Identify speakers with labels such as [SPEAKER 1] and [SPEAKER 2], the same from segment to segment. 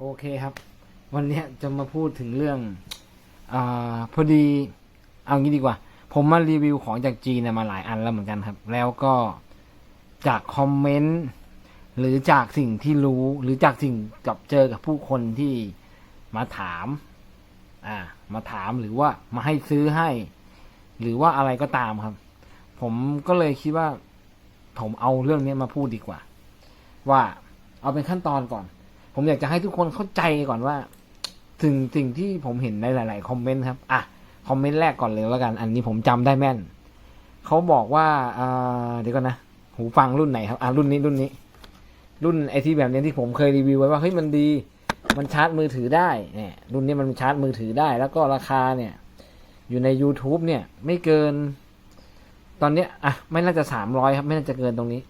[SPEAKER 1] โอเคครับ วันนี้จะมาพูดถึงเรื่องอพอดีเอางี้ดีกว่า ผมมารีวิวของจากจีนมาหลายอันแล้วเหมือนกันครับ แล้วก็จากคอมเมนต์หรือจากสิ่งที่รู้หรือจากสิ่งกับเจอกับผู้คนที่มาถาม อ่า มาถามหรือว่ามาให้ซื้อให้ หรือว่าอะไรก็ตามครับ ผมก็เลยคิดว่า ผมเอาเรื่องนี้มาพูดดีกว่า ว่าเอาเป็นขั้นตอนก่อน ผมอยากจะให้ทุกคนเข้าใจก่อนว่าสิ่งสิ่งที่ผมเห็นในหลาย ๆ คอมเมนต์ครับ อะ คอมเมนต์แรกก่อนเลยแล้วกัน อันนี้ผมจำได้แม่น เขาบอกว่าอ่าเดี๋ยวก่อนนะ หูฟังรุ่นไหนครับ อะ รุ่นนี้ รุ่นนี้ รุ่นไอที่แบบนี้ที่ผมเคยรีวิวไว้ว่า เฮ้ย มันดี มันชาร์จมือถือได้ เนี่ย รุ่นนี้มันชาร์จมือถือได้ แล้วก็ราคาเนี่ย อยู่ใน YouTube เนี่ย ไม่เกิน ตอนเนี้ย อะ ไม่น่าจะสามร้อยครับ ไม่น่าจะเกินตรงนี้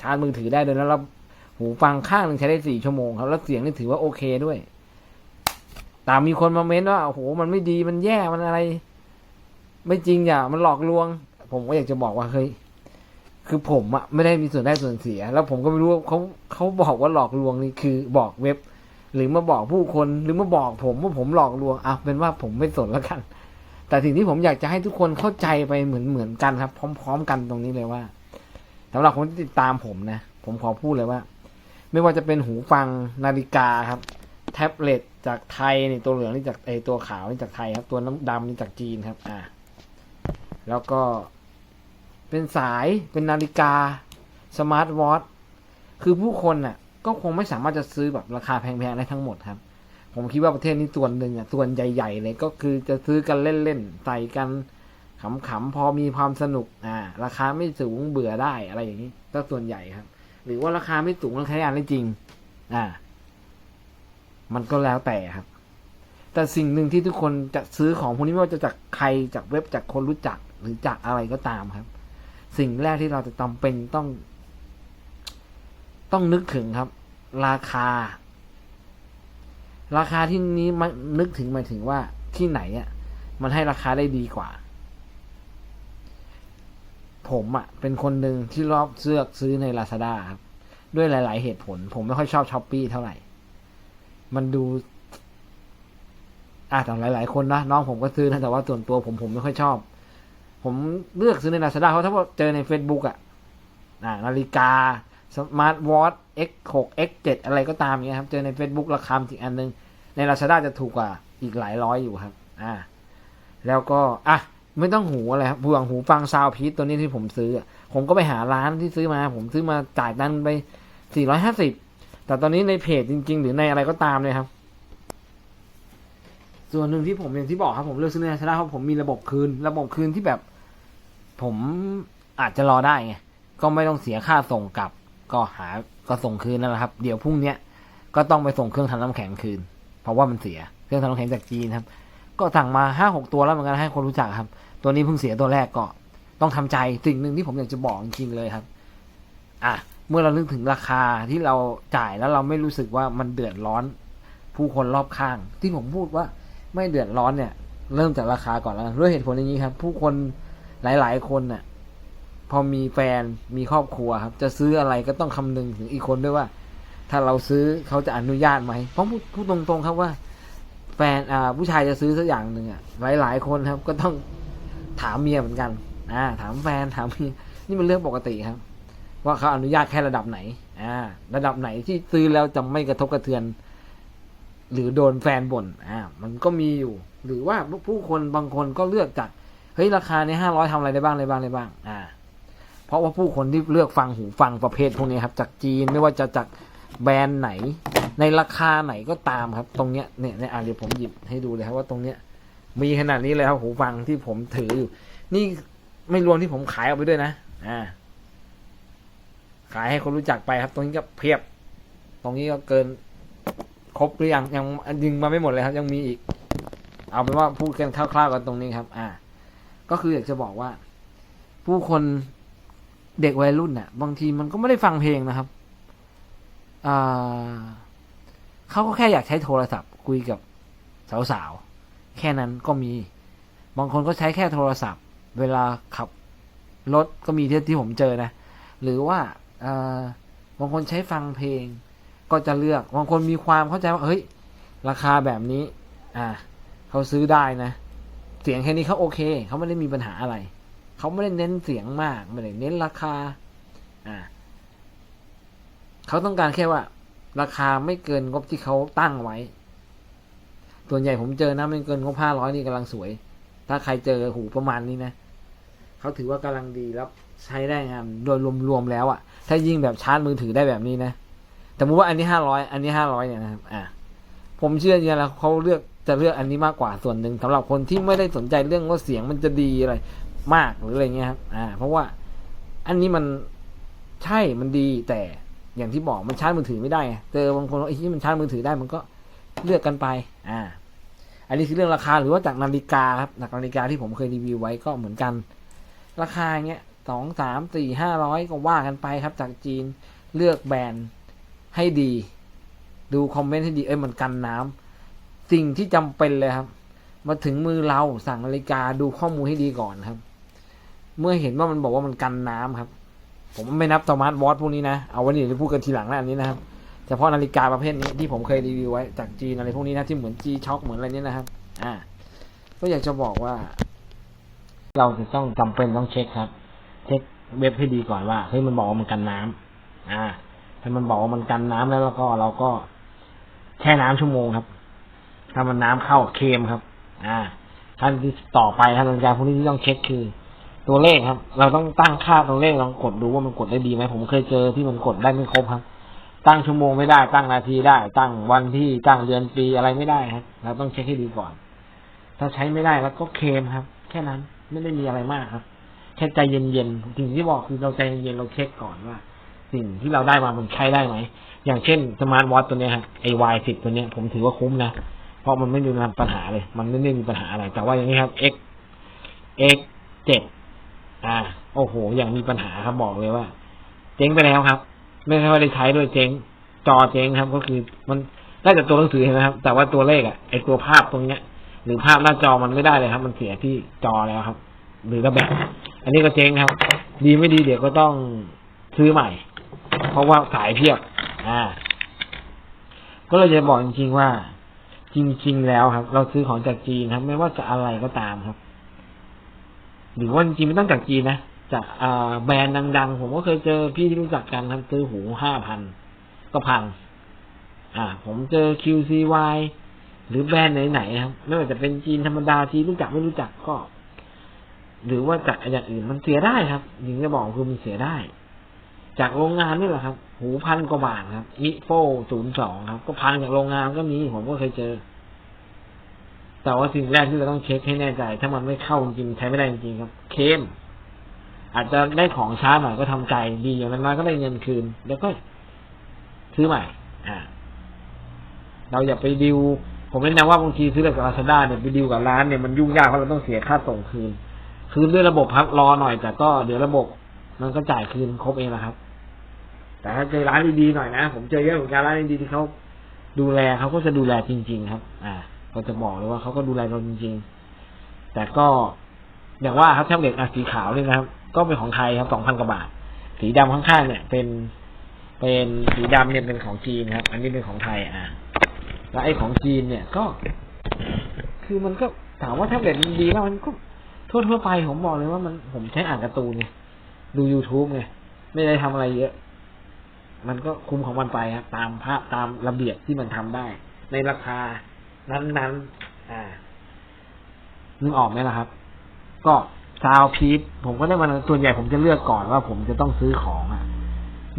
[SPEAKER 1] ชาร์จมือถือได้เลยแล้ว หูฟังข้างหนึ่งใช้ได้สี่ชั่วโมงครับ แล้วเสียงนี่ถือว่าโอเคด้วย แตามมีคนมาเม้นว่าโอ้โหมันไม่ดีมันแย่มันอะไร ไม่จริงอย่ามันหลอกลวง ผมก็อยากจะบอกว่าเฮ้ยคือผมอะไม่ได้มีส่วนได้ส่วนเสีย แล้วผมก็ไม่รู้ว่าเขาเขาบอกว่าหลอกลวงนี่คือบอกเว็บ หรือมาบอกผู้คนหรือมาบอกผมว่าผมหลอกลวงอะเป็นว่าผมไม่สนแล้วกัน แต่สิ่งที่ผมอยากจะให้ทุกคนเข้าใจไปเหมือนเหมือนกันครับ พร้อม ๆ กันตรงนี้เลยว่าสำหรับคนที่ติดตามผมนะผมขอพูดเลยว่า ไม่ว่าจะเป็นหูฟังนาฬิกาครับ แท็บเล็ตจากไทยนี่ตัวเหลืองนี่จากไอตัวขาวนี่จากไทยครับ ตัวน้ำดำนี่จากจีนครับอ่าแล้วก็เป็นสายเป็นนาฬิกาสมาร์ทวอทคือผู้คนน่ะ ก็คงไม่สามารถจะซื้อแบบราคาแพงๆได้ทั้งหมดครับ ผมคิดว่าประเทศนี้ส่วนหนึ่งอะส่วนใหญ่ๆเลยก็คือจะซื้อกันเล่นๆใส่กันขำๆพอมีความสนุกอ่าราคาไม่สูงเบื่อได้อะไรอย่างนี้ก็ส่วนใหญ่ครับ หรือว่าราคาไม่สูงแล้วใช้งานได้จริง อ่า มันก็แล้วแต่ครับ แต่สิ่งหนึ่งที่ทุกคนจะซื้อของพวกนี้ไม่ว่าจะจากใครจากเว็บจากคนรู้จักหรือจากอะไรก็ตามครับ สิ่งแรกที่เราจะจำเป็นต้อง ต้องนึกถึงครับ ราคา ราคาที่นี้มันนึกถึงหมายถึงว่าที่ไหนอะ มันให้ราคาได้ดีกว่า ผมอะเป็นคนหนึ่งที่รอบเสื้อกซื้อใน Lazada ครับด้วยหลาย ๆ เหตุผล ผมไม่ค่อยชอบช้อปปีเท่าไหร่ มันดูอะแต่หลาย ๆ คนนะน้องผมก็ซื้อนะแต่ว่าส่วนตัวผมผมไม่ค่อยชอบ ผมเลือกซื้อใน Lazada เพราะถ้าว่าเจอใน Facebook อะอ่านาฬิกาสมาร์ทวอท X6 X7 อะไรก็ตามเงี้ยครับ เจอใน Facebook ราคาอีกอันนึง ใน Lazada จะถูกกว่าอีกหลายร้อยอยู่ครับ อ่า แล้วก็ อะ ไม่ต้องหูอะไรครับพวงหูฟังซาวพีทตัวนี้ที่ผมซื้อ ผมก็ไปหาร้านที่ซื้อมา ผมซื้อมาจ่ายตังค์ไป450แต่ตอนนี้ในเพจจริง ๆ หรือในอะไรก็ตามเลยครับ ส่วนหนึ่งที่ผมอย่างที่บอกครับผมเลือกซื้อใน Lazada เพราะผมมีระบบคืน ระบบคืนที่แบบ ผมอาจจะรอได้ไงก็ไม่ต้องเสียค่าส่งกลับ ก็หาก็ส่งคืนนั่นแหละครับ เดี๋ยวพรุ่งเนี้ยก็ต้องไปส่งเครื่องทำน้ำแข็งคืน เพราะว่ามันเสียเครื่องทำน้ำแข็งจากจีนครับ ก็สั่งมาห้าหกตัวแล้วเหมือนกันให้คนรู้จักครับ ตัวนี้เพิ่งเสียตัวแรกก็ต้องทำใจสิ่งหนึ่งที่ผมอยากจะบอกจริงๆเลยครับ อะเมื่อเรานึกถึงราคาที่เราจ่ายแล้วเราไม่รู้สึกว่ามันเดือดร้อน ผู้คนรอบข้าง ที่ผมพูดว่าไม่เดือดร้อนเนี่ย เริ่มจากราคาก่อนแล้วด้วยเหตุผลอย่างนี้ครับ ผู้คนหลาย ๆ คนน่ะ พอมีแฟนมีครอบครัวครับ จะซื้ออะไรก็ต้องคำนึงถึงอีกคนด้วยว่า ถ้าเราซื้อเขาจะอนุญาตไหมเพราะพูดตรงๆครับว่า แฟนอ่าผู้ชายจะซื้อสักอย่างหนึ่งอะหลาย ๆ คนครับ ก็ต้อง ถามเมียเหมือนกัน อ่า ถามแฟนถามเมียนี่มันเรื่องปกติครับ ว่าเขาอนุญาตแค่ระดับไหน อ่า ระดับไหนที่ซื้อแล้วจะไม่กระทบกระเทือน หรือโดนแฟนบ่นอ่า มันก็มีอยู่ หรือว่าผู้คนบางคนก็เลือกจากเฮ้ยราคาในห้าร้อยทำอะไรได้บ้างอะไรบ้างอะไรบ้าง อ่า เพราะว่าผู้คนที่เลือกฟังหูฟังประเภทพวกนี้ครับ จากจีนไม่ว่าจะจากแบรนด์ไหน ในราคาไหนก็ตามครับ ตรงเนี้ยเนี่ยเนี่ยอะเดี๋ยวผมหยิบให้ดูเลยครับว่าตรงเนี้ย มีขนาดนี้เลยครับหูฟังที่ผมถืออยู่ นี่ไม่รวมที่ผมขายออกไปด้วยนะ อ่า ขายให้คนรู้จักไปครับ ตรงนี้ก็เพียบ ตรงนี้ก็เกิน ครบหรือยังยังยิงมาไม่หมดเลยครับ ยังมีอีก เอาเป็นว่าพูดกันคร่าวๆกันตรงนี้ครับ อ่า ก็คืออยากจะบอกว่า ผู้คนเด็กวัยรุ่นน่ะ บางทีมันก็ไม่ได้ฟังเพลงนะครับอ่าเขาก็แค่อยากใช้โทรศัพท์คุยกับสาวๆ แค่นั้นก็มี บางคนก็ใช้แค่โทรศัพท์ เวลาขับรถก็มีที่ที่ผมเจอนะ หรือว่าบางคนใช้ฟังเพลง ก็จะเลือก บางคนมีความเข้าใจว่า เฮ้ย ราคาแบบนี้ อ่าเขาซื้อได้นะ เสียงแค่นี้เขาโอเค เขาไม่ได้มีปัญหาอะไร เขาไม่ได้เน้นเสียงมาก ไม่ได้เน้นราคา อ่าเขาต้องการแค่ว่า ราคาไม่เกินงบที่เขาตั้งไว้ ส่วนใหญ่ผมเจอนะไม่เกินงบห้าร้อยนี่กำลังสวย ถ้าใครเจอหูประมาณนี้นะเขาถือว่ากำลังดีแล้วใช้ได้งานโดยรวมๆแล้วอะ่ะ ถ้ายิ่งแบบชาร์จมือถือได้แบบนี้นะแต่มุว่าอันนี้ห้าร้อยอันนี้ห้าร้อยเนี่ยนะครับอ่าผมเชื่อเนี่ยแล้วเขาเลือกจะเลือกอันนี้มากกว่าส่วนหนึ่งสำหรับคนที่ไม่ได้สนใจเรื่องว่าเสียงมันจะดีอะไรมากหรืออะไรเงี้ยครับอ่า เพราะว่าอันนี้มันใช่มันดีแต่อย่างที่บอกมันชาร์จมือถือไม่ได้เจอบางคนว่าไอ้ที่มันชาร์จมือถือได้มันก็เลือกกันไป อ่า อันนี้คือเรื่องราคาหรือว่าจากนาฬิกาครับจากนาฬิกาที่ผมเคยรีวิวไว้ก็เหมือนกัน ราคาเงี้ยสองสามสี่ห้าร้อยก็ว่ากันไปครับ จากจีนเลือกแบรนด์ให้ดี ดูคอมเมนต์ให้ดีเอ้ยมันกันน้ำสิ่งที่จำเป็นเลยครับ มาถึงมือเราสั่งนาฬิกาดูข้อมูลให้ดีก่อนครับ เมื่อเห็นว่ามันบอกว่ามันกันน้ำครับ ผมไม่นับสมาร์ทวอทพวกนี้นะเอาไว้นี่ไปพูดกันทีหลังนะอันนี้นะครับ เฉพาะนาฬิกาประเภทนี้ที่ผมเคยรีวิวไว้จากจีนอะไรพวกนี้นะที่เหมือน G Shock เหมือนอะไรเนี้ยนะครับ อ่า ก็อยากจะบอกว่า เราจะต้องจำเป็นต้องเช็คครับ เช็คเว็บให้ดีก่อนว่าเฮ้ยมันบอกว่ามันกันน้ำอ่า ถ้ามันบอกว่ามันกันน้ำแล้วแล้วก็เราก็แช่น้ำชั่วโมงครับ ถ้ามันน้ำเข้าเค็มครับ อ่าขั้นที่ต่อไปครับนาฬิกาพวกนี้ที่ต้องเช็คคือ ตัวเลขครับ เราต้องตั้งค่าตัวเลขลองกดดูว่ามันกดได้ดีไหมผมเคยเจอที่มันกดได้ไม่ครบครับ ตั้งชั่วโมงไม่ได้ ตั้งนาทีได้ ตั้งวันที่ตั้งเดือนปีอะไรไม่ได้ครับเราต้องเช็คให้ดีก่อน ถ้าใช้ไม่ได้แล้วก็เคมครับ แค่นั้นไม่ได้มีอะไรมากครับแค่ใจเย็นๆสิ่งที่บอกคือเราใจเย็นๆเราเช็คก่อนว่า สิ่งที่เราได้มามันใช้ได้ไหมอย่างเช่นสมาร์ทวอทตัวเนี้ยครับไอวายสิบตัวเนี้ยผมถือว่าคุ้มนะเพราะมันไม่มีปัญหาเลย มันไม่ได้มีปัญหาอะไร แต่ว่าอย่างนี้ครับ x x เจ็ดอ่า โอ้โห อย่างมีปัญหาครับบอกเลยว่า เจ๊งไปแล้วครับ ไม่ใช่ว่าได้ใช้ด้วยเจ๊งจอเจ๊งครับ ก็คือมันได้แต่ตัวหนังสือเห็นไหมครับ แต่ว่าตัวเลขอะไอตัวภาพตรงเนี้ย หรือภาพหน้าจอมันไม่ได้เลยครับ มันเสียที่จอแล้วครับ หรือระแบบอันนี้ก็เจ๊งครับ ดีไม่ดีเดี๋ยวก็ต้องซื้อใหม่ เพราะว่าสายเพียบ อ่า ก็เลยจะบอกจริงๆว่า จริง ๆ แล้วครับ เราซื้อของจากจีนครับ ไม่ว่าจะอะไรก็ตามครับ หรือว่าจริงๆไม่ต้องจากจีนนะ จากแบรนด์ดัง ๆ ผมก็เคยเจอพี่ที่รู้จักกันครับซื้อหูห้าพันก็พัง อ่า ผมเจอ QCY หรือแบรนด์ไหนๆครับไม่ว่าจะเป็นจีนธรรมดาที่รู้จักไม่รู้จักก็ หรือว่าจากอย่างอื่นมันเสียได้ครับยิงจะบอกคือมันเสียได้ จากโรงงานนี่แหละครับ หูพันกว่าบาทครับมิโฟศูนย์สองครับ ก็พังจากโรงงานก็มีผมก็เคยเจอ แต่ว่าสิ่งแรกที่เราต้องเช็คให้แน่ใจ ถ้ามันไม่เข้าจริงใช้ไม่ได้จริงครับ เคม อาจจะได้ของช้าหน่อยก็ทำใจดีอย่างนั้นก็ได้เงินคืน แล้วก็ซื้อใหม่ อ่า เราอย่าไปดิว ผมแนะนำว่าบางทีซื้อจากลาซาด้าเนี่ยไปดิวกับร้านเนี่ยมันยุ่งยากเพราะเราต้องเสียค่าส่งคืน คืนด้วยระบบครับรอหน่อย แต่ก็เดี๋ยวระบบมันก็จ่ายคืนครบเองนะครับ แต่ถ้าเจอร้านดีๆหน่อยนะผมเจอเยอะเหมือนกันร้านดีๆที่เขาดูแลเขาก็จะดูแลจริง ๆ ครับ อ่าก็จะบอกเลยว่าเขาก็ดูแลเราจริง ๆ แต่ก็อย่างว่าครับแท็บเล็ตอสีขาวนี่นะครับ ก็เป็นของไทยครับสองพันกว่าบาท สีดำข้างๆเนี่ย เป็นเป็นสีดำเนี่ยเป็นของจีนครับ อันนี้เป็นของไทยอ่าแล้วไอ้ของจีนเนี่ยก็ คือมันก็ถามว่าแท็บเล็ตมันดีแล้วมันก็ทั่วทั่วไปผมบอกเลยว่ามันผมใช้อ่านการ์ตูนไงดู youtube ไงไม่ได้ทำอะไรเยอะ มันก็คุ้มของมันไปครับตามภาพตามระเบียบที่มันทำได้ ในราคา นั้นๆ อ่านึกออกไหมล่ะครับ ก็ ซาวพีทผมก็ได้มาส่วนใหญ่ผมจะเลือกก่อนว่าผมจะต้องซื้อของอะ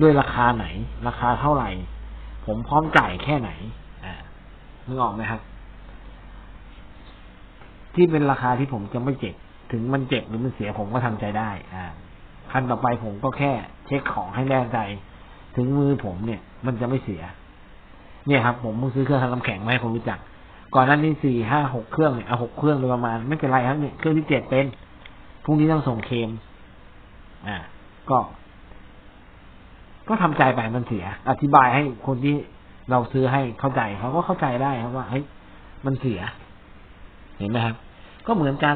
[SPEAKER 1] ด้วยราคาไหน ราคาเท่าไหร่ ผมพร้อมจ่ายแค่ไหน อ่านึกออกไหมครับ ที่เป็นราคาที่ผมจะไม่เจ็บ ถึงมันเจ็บหรือมันเสียผมก็ทำใจได้ อ่าขั้นต่อไปผมก็แค่ เช็คของให้แน่ใจ ถึงมือผมเนี่ย มันจะไม่เสีย เนี่ยครับ ผมเพิ่งซื้อเครื่องทำน้ำแข็งมาให้คนรู้จัก ก่อนหนั้นนี่สี่ห้าหกเครื่องเนี่ยเอาหกเครื่องโดยประมาณไม่เป็นไรครับเนี่ยเครื่องที่เจ็ดเป็น พรุ่งนี้ต้องส่งเคม อ่า ก็ ก็ทำใจไปมันเสีย อธิบายให้คนที่เราซื้อให้เข้าใจเขาก็เข้าใจได้ครับว่าเฮ้ยมันเสีย เห็นไหมครับ ก็เหมือนกัน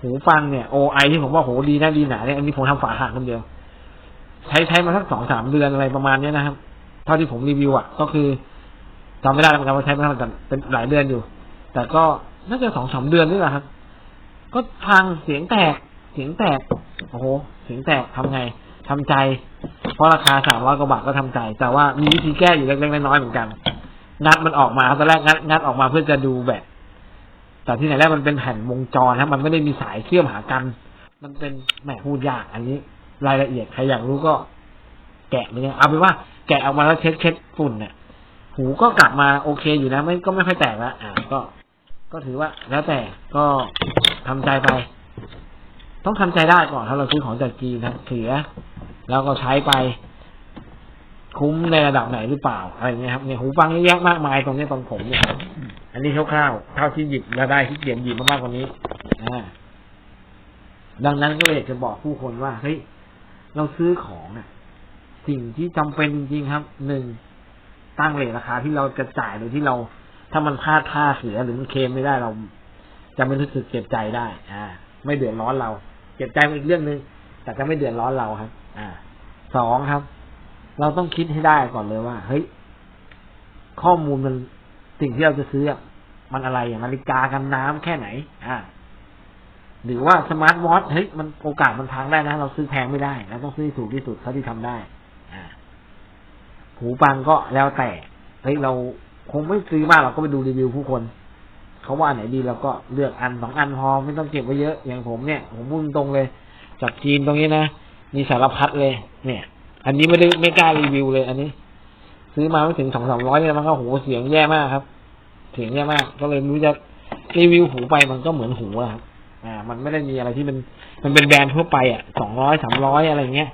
[SPEAKER 1] หูฟังเนี่ยโอไอที่ผมว่าโหดีนะดีหนาเนี่ยอันนี้ผมทำฝาหักคนเดียว ใช้ใช้มาสักสองสามเดือนอะไรประมาณเนี้ยนะครับ เท่าที่ผมรีวิวอะ ก็คือจำไม่ได้เหมือนกันว่าใช้ม่ทันแต่เป็นหลายเดือนอยู่ แต่ก็น่าจะสองสามเดือนนี่แหละครับ ก็พังเสียงแตก เสียงแตก โอ้โห เสียงแตกทำไงทำใจ เพราะราคาสามร้อยกว่าบาทก็ทำใจ แต่ว่ามีวิธีแก้อยู่เล็กๆน้อยๆเหมือนกัน งัดมันออกมาตอนแรกงัดงัดออกมาเพื่อจะดูแบตแต่ที่ไหนได้มันเป็นแผ่นวงจรครับมันไม่ได้มีสายเชื่อมหากัน มันเป็นแหมพูดยากอันนี้ รายละเอียดใครอยากรู้ก็ แกะเนี่ยเอาเป็นว่าแกะออกมาแล้วเช็ดเช็ดฝุ่นเนี่ยหูก็กลับมาโอเคอยู่นะ ไม่ก็ไม่ค่อยแตกแล้วอ่าก็ ก็ถือว่าแล้วแต่ก็ทำใจไป ต้องทำใจได้ก่อนถ้าเราซื้อของจากจีนครับเสีย แล้วก็ใช้ไป คุ้มในระดับไหนหรือเปล่าอะไรเงี้ยครับเนี่ยหูฟังเยอะแยะมากมายตรงนี้ตรงผมเนี่ยอันนี้คร่าวๆเท่าที่หยิบแล้วได้ที่เกียนหยิบมามากกว่านี้อ่าดังนั้นก็เลยอยากจะบอกผู้คนว่าเฮ้ยเราซื้อของอะ สิ่งที่จำเป็นจริงๆครับหนึ่งตั้งเลทราคาที่เราจะจ่ายโดยที่เรา ถ้ามันพลาดท่าเสียหรือมันเคมไม่ได้เรา จะไม่รู้สึกเจ็บใจได้ อ่า ไม่เดือดร้อนเรา เจ็บใจเป็นอีกเรื่องหนึ่งแต่จะไม่เดือดร้อนเราครับ อ่าสองครับ เราต้องคิดให้ได้ก่อนเลยว่า เฮ้ย ข้อมูลมันสิ่งที่เราจะซื้ออะมันอะไรอย่างนาฬิกากันน้ำแค่ไหน อ่า หรือว่าสมาร์ทวอทเฮ้ยมันโอกาสมันพังได้นะ เราซื้อแพงไม่ได้เราต้องซื้อถูกที่สุดเท่าที่ทำได้ อ่า หูฟังก็แล้วแต่เฮ้ยเรา คงไม่ซื้อมากเราก็ไปดูรีวิวผู้คนเขาว่าอันไหนดีเราก็เลือกอันสองอันพอไม่ต้องเก็บไว้เยอะอย่างผมเนี่ยผมพูดตรงเลยจากจีนตรงนี้นะมีสารพัดเลย เนี่ย อันนี้ไม่ได้ไม่กล้ารีวิวเลย อันนี้ ซื้อมาไม่ถึงสองสามร้อยเนี่ยมันก็โหเสียงแย่มากครับ เสียงแย่มาก ก็เลยรู้จะรีวิวหูไปมันก็เหมือนหูอะครับอ่า มันไม่ได้มีอะไรที่มันมันเป็นแบรนด์ทั่วไปอะสองร้อยสามร้อยอะไรเงี้ย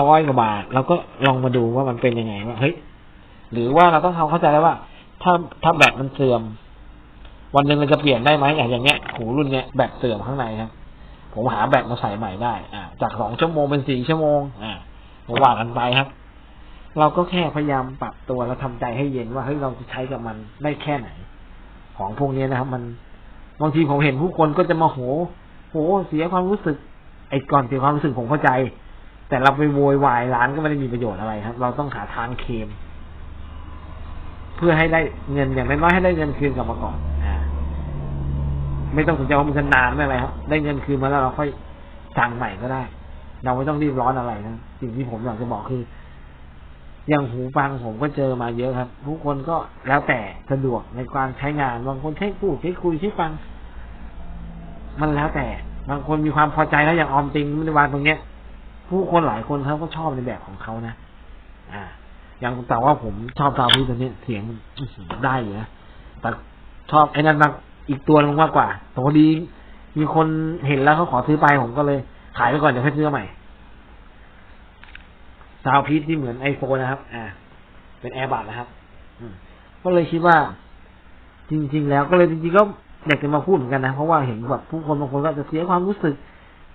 [SPEAKER 1] ร้อยกว่าบาทเราก็ลองมาดูว่ามันเป็นยังไงว่าเฮ้ยหรือว่าเราต้องทำเข้าใจแล้วว่า ถ้าถ้าแบตมันเสื่อม วันหนึ่งเราจะเปลี่ยนได้ไหมอย่างอย่างเงี้ยหูรุ่นเนี้ยแบตเสื่อมข้างในครับผมหาแบตมาใส่ใหม่ได้ อ่า จากสองชั่วโมงเป็นสี่ชั่วโมง อ่าผมว่ากันไปครับ เราก็แค่พยายามปรับตัวแล้วทำใจให้เย็นว่าเฮ้ยเราจะใช้กับมันได้แค่ไหน ของพวกนี้นะครับ มันบางทีผมเห็นผู้คนก็จะมาโห โหเสียความรู้สึก ไอ้ก่อนเสียความรู้สึกผมเข้าใจ แต่เราไปโวยวายร้านก็ไม่ได้มีประโยชน์อะไรครับ เราต้องหาทางเคม เพื่อให้ได้เงินอย่างน้อยๆให้ได้เงินคืนกลับมาก่อนอ่า ไม่ต้องสนใจว่ามันจะนานไม่อะไรครับ ได้เงินคืนมาแล้วเราค่อยสั่งใหม่ก็ได้ เราไม่ต้องรีบร้อนอะไรนะสิ่งที่ผมอยากจะบอกคือ อย่างหูฟังผมก็เจอมาเยอะครับ ทุกคนก็แล้วแต่สะดวกในการใช้งานบางคนใช้พูดใช้คุยใช้ฟัง มันแล้วแต่ บางคนมีความพอใจแล้วอย่างออมติงมิวานตรงเนี้ยผู้คนหลายคนเขาก็ชอบในแบบของเขานะ อ่าอ ย่างแต่ว่าผมชอบซาวพีตัวนี้เสียงได้อยู่นะแต่ชอบไอ้นั่นมากอีกตัวนึงมากกว่าแต่พอดีมีคนเห็นแล้วเขาขอซื้อไปผมก็เลย ขายไปก่อนเดี๋ยวค่อยซื้อใหม่ซาวพีที่เหมือนไอโฟนนะครับ อ่า เป็นแอร์บัดนะครับอืมก็เลยคิดว่า จริง ๆ แล้วก็เลยจริงๆก็อยากจะมาพูดเหมือนกันนะ เพราะว่าเห็นแบบผู้คนบางคนก็จะเสียความรู้สึก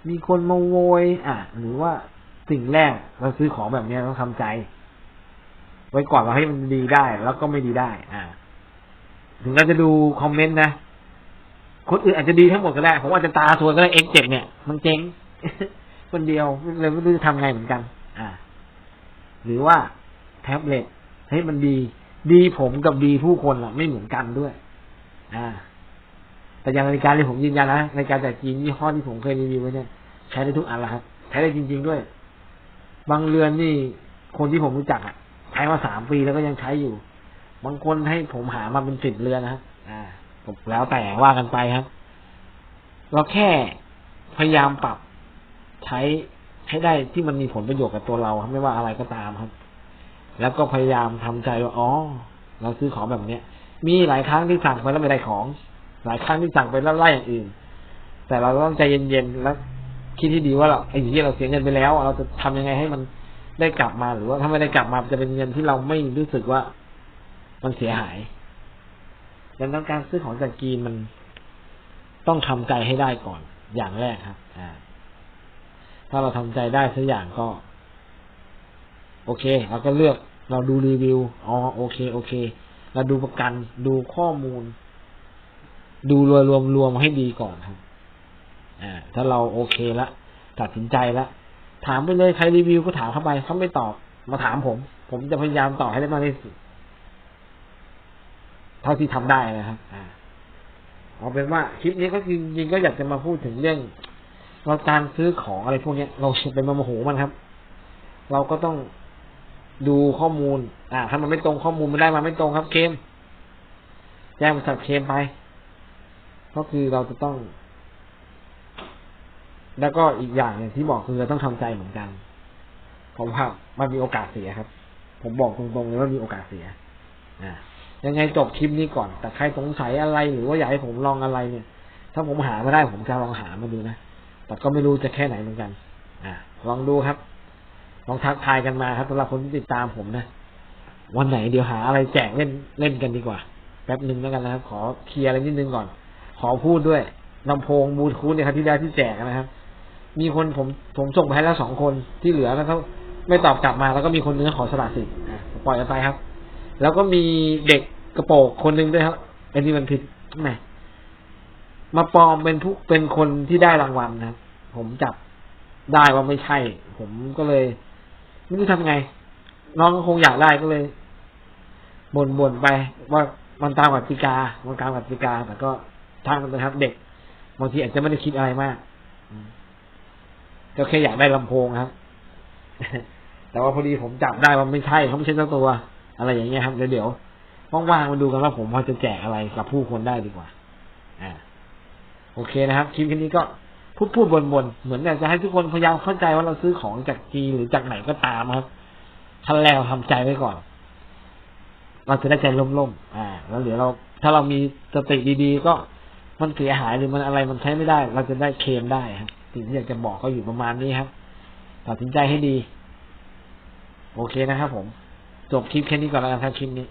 [SPEAKER 1] มีคนมาโวย อะ หรือว่าสิ่งแรกเราซื้อของแบบนี้ต้องทำใจ ไว้ก่อนว่าให้มันดีได้ แล้วก็ไม่ดีได้ อ่า ถึงเราจะดูคอมเมนต์นะคนอื่นอาจจะดีทั้งหมดก็ได้ผมอาจจะตาสวยก็ได้ X7 เนี่ย มันเจ๊งคนเดียวเลยไม่รู้จะทำไงเหมือนกัน อ่า หรือว่าแท็บเล็ตเฮ้ยมันดี ดีผมกับดีผู้คนอะไม่เหมือนกันด้วย อ่า แต่อย่างนาฬิกาที่ผมยืนยันนะนาฬิกาจากจีนยี่ห้อที่ผมเคยรีวิวไว้เนี่ยใช้ได้ทุกอันล้วครับใช้ได้จริง ๆด้วย บางเรือนนี่คนที่ผมรู้จักอะ ช้มาสามปีแล้วก็ยังใช้อยู่ บางคนให้ผมหามาเป็นสิบเรือนนะครับอ่าผมแล้วแต่ว่ากันไปครับ เราแค่พยายามปรับใช้ให้ได้ที่มันมีผลประโยชน์กับตัวเราครับไม่ว่าอะไรก็ตามครับ แล้วก็พยายามทำใจว่าอ๋อเราซื้อของแบบเนี้ย มีหลายครั้งที่สั่งไปแล้วไม่ได้ของ หลายครั้งที่สั่งไปแล้วไล่อย่างอื่น แต่เราต้องใจเย็นๆแล้วคิดที่ดีว่าเราไอ้ที่เราเสียเงินไปแล้ว เราจะทำยังไงให้มัน ได้กลับมาหรือว่าถ้าไม่ได้กลับมาจะเป็นเงินที่เราไม่รู้สึกว่ามันเสียหายดังนั้นการซื้อของจากจีนมันต้องทำใจให้ได้ก่อน อย่างแรกครับ อ่า ถ้าเราทำใจได้สักอย่างก็ โอเคเราก็เลือกเราดูรีวิวอ๋อโอเค โอเค เราดูประกันดูข้อมูล ดูรวมรวมรวมให้ดีก่อนครับ อ่า ถ้าเราโอเคละตัดสินใจละ ถามไปเลยใครรีวิวก็ถามเข้าไปเขาไม่ตอบมาถามผม ผมจะพยายามต่อให้ได้มากที่สุดเท่าที่ทำได้นะครับอ่าเอาเป็นว่าคลิปนี้ก็คือจริงๆก็อยากจะมาพูดถึงเรื่องเราการซื้อของอะไรพวกเนี้ย เราเป็นมาโมโหมันครับ เราก็ต้องดูข้อมูล อ่า ถ้ามันไม่ตรงข้อมูลมันได้มาไม่ตรงครับเคมแจ้งบริษัทเคมไป ก็คือเราจะต้อง แล้วก็อีกอย่างหนึ่งที่บอกคือเราต้องทำใจเหมือนกันผมว่ามันมีโอกาสเสียครับ ผมบอกตรงๆเลยว่ามีโอกาสเสีย อ่า ยังไงจบคลิปนี้ก่อน แต่ใครสงสัยอะไรหรือว่าอยากให้ผมลองอะไรเนี่ย ถ้าผมหามาได้ผมจะลองหามาดูนะ แต่ก็ไม่รู้จะแค่ไหนเหมือนกัน อ่า ลองดูครับ ลองทักทายกันมาครับสำหรับคนที่ติดตามผมนะ วันไหนเดี๋ยวหาอะไรแจกเล่นเล่นกันดีกว่า แป๊บหนึ่งแล้วกันนะครับ ขอเคลียร์อะไรนิดนึงก่อน ขอพูดด้วยลำโพงบลูทูธเนี่ยครับที่ได้ที่แจกนะครับ มีคนผมผมส่งไปให้แล้วสองคนที่เหลือแล้วเขาไม่ตอบกลับมา แล้วก็มีคนนึงขอสละสิทธิ์ปล่อยกันไปครับ แล้วก็มีเด็กกระโปรงคนหนึ่งด้วยครับอันนี้มันผิดแหมมาปลอมเป็นผู้เป็นคนที่ได้รางวัลนะครับผมจับได้ว่าไม่ใช่ ผมก็เลยไม่รู้ทำไง น้องก็คงอยากได้ก็เลยบ่นบ่นๆไป ว่ามันตามกติกามันตามกติกาแต่ก็ทางมันนะครับ เด็กบางทีอาจจะไม่ได้คิดอะไรมากอื ก็แค่อยากได้ลำโพงครับ แต่ว่าพอดีผมจับได้ว่าไม่ใช่เขาไม่ใช่เจ้าตัว อะไรอย่างเงี้ยครับเดี๋ยวเดี๋ยวว่างๆมาดูกันว่าผมพอจะแจกอะไรกับผู้คนได้ดีกว่า อ่า โอเคนะครับคลิปนี้ก็พูดพูดบนบนๆเหมือนอยากจะให้ทุกคนพยายามเข้าใจว่าเราซื้อของจากจีนหรือจากไหนก็ตามครับขั้นแรกเราทำใจไว้ก่อน เราจะได้ใจล่มๆอ่า แล้วเดี๋ยวเรา ถ้าเรามีสติดีๆก็มันเสียหายหรือมันอะไรมันใช้ไม่ได้ เราจะได้เคลมได้ครับ สิ่งที่อยากจะบอกก็อยู่ประมาณนี้ครับตัดสินใจให้ดี โอเคนะครับผม จบคลิปแค่นี้ก่อนแล้วกันครับคลิปนี้